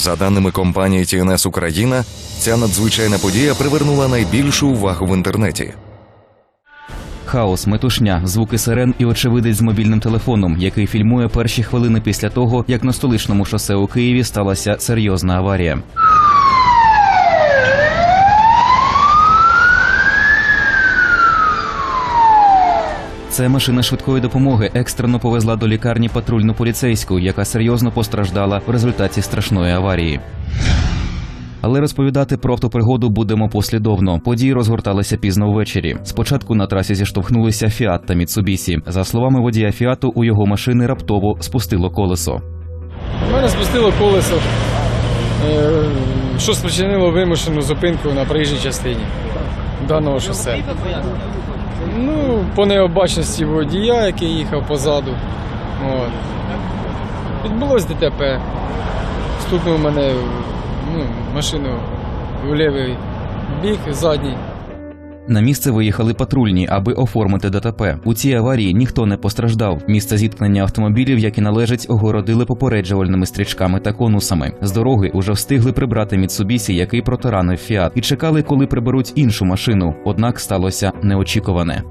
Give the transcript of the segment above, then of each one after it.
За даними компанії TNS Україна, ця надзвичайна подія привернула найбільшу увагу в інтернеті. Хаос, метушня, звуки сирен і очевидець з мобільним телефоном, який фільмує перші хвилини після того, як на столичному шосе у Києві сталася серйозна аварія. Це машина швидкої допомоги екстрено повезла до лікарні патрульну поліцейську, яка серйозно постраждала в результаті страшної аварії. Але розповідати про автопригоду будемо послідовно. Події розгорталися пізно ввечері. Спочатку на трасі зіштовхнулися Фіат та Міцубісі. За словами водія Фіату, у його машини раптово спустило колесо. У мене спустило колесо, е, що спричинило вимушену зупинку на проїжджій частині даного шосе. Ну, по необачності водія, який їхав позаду. От. Відбулось ДТП. Стукнув мене ну, машину в лівий бік, задній. На місце виїхали патрульні, аби оформити ДТП. У цій аварії ніхто не постраждав. Місце зіткнення автомобілів, як і належить, огородили попереджувальними стрічками та конусами. З дороги уже встигли прибрати Міцубісі, який протаранив Фіат, і чекали, коли приберуть іншу машину. Однак сталося неочікуване.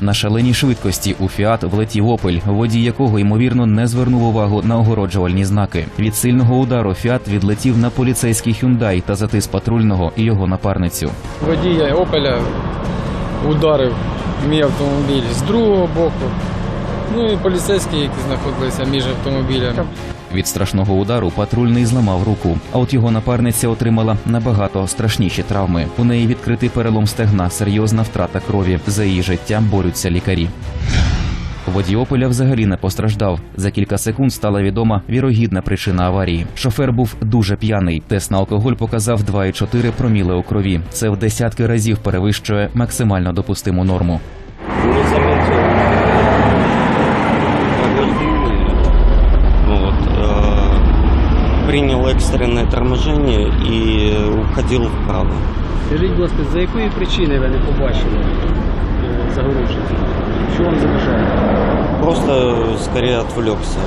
На шаленій швидкості у Фіат влетів Опель, водій якого ймовірно не звернув увагу на огороджувальні знаки. Від сильного удару Фіат відлетів на поліцейський Hyundai та затис патрульного і його напарницю. Водія Опеля ударив мій автомобіль з другого боку. Ну і поліцейські, які знаходилися між автомобілями. Від страшного удару патрульний зламав руку, а от його напарниця отримала набагато страшніші травми. У неї відкритий перелом стегна, серйозна втрата крові. За її життя борються лікарі. Водій Опеля взагалі не постраждав. За кілька секунд стала відома вірогідна причина аварії. Шофер був дуже п'яний. Тест на алкоголь показав 2,4 проміли у крові. Це в десятки разів перевищує максимально допустиму норму. Экстренное торможение и уходил вправо. Скажіть, будь ласка, за якої причини ви не побачили е, загороження? Що вам заважає? Просто скорее отвлекся.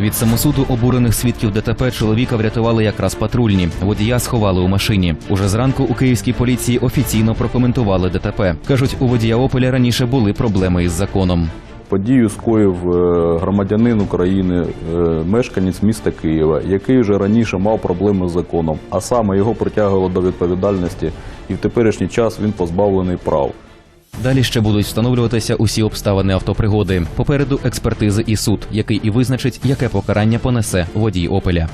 Від самосуду обурених свідків ДТП чоловіка врятували якраз патрульні. Водія сховали у машині. Уже зранку у київській поліції офіційно прокоментували ДТП. кажуть, у водія Опеля раніше були проблеми із законом. Подію скоїв е, громадянин України, е, мешканець міста Києва, який вже раніше мав проблеми з законом, а саме його притягувало до відповідальності, і в теперішній час він позбавлений прав. Далі ще будуть встановлюватися усі обставини автопригоди. Попереду експертизи і суд, який і визначить, яке покарання понесе водій Опеля.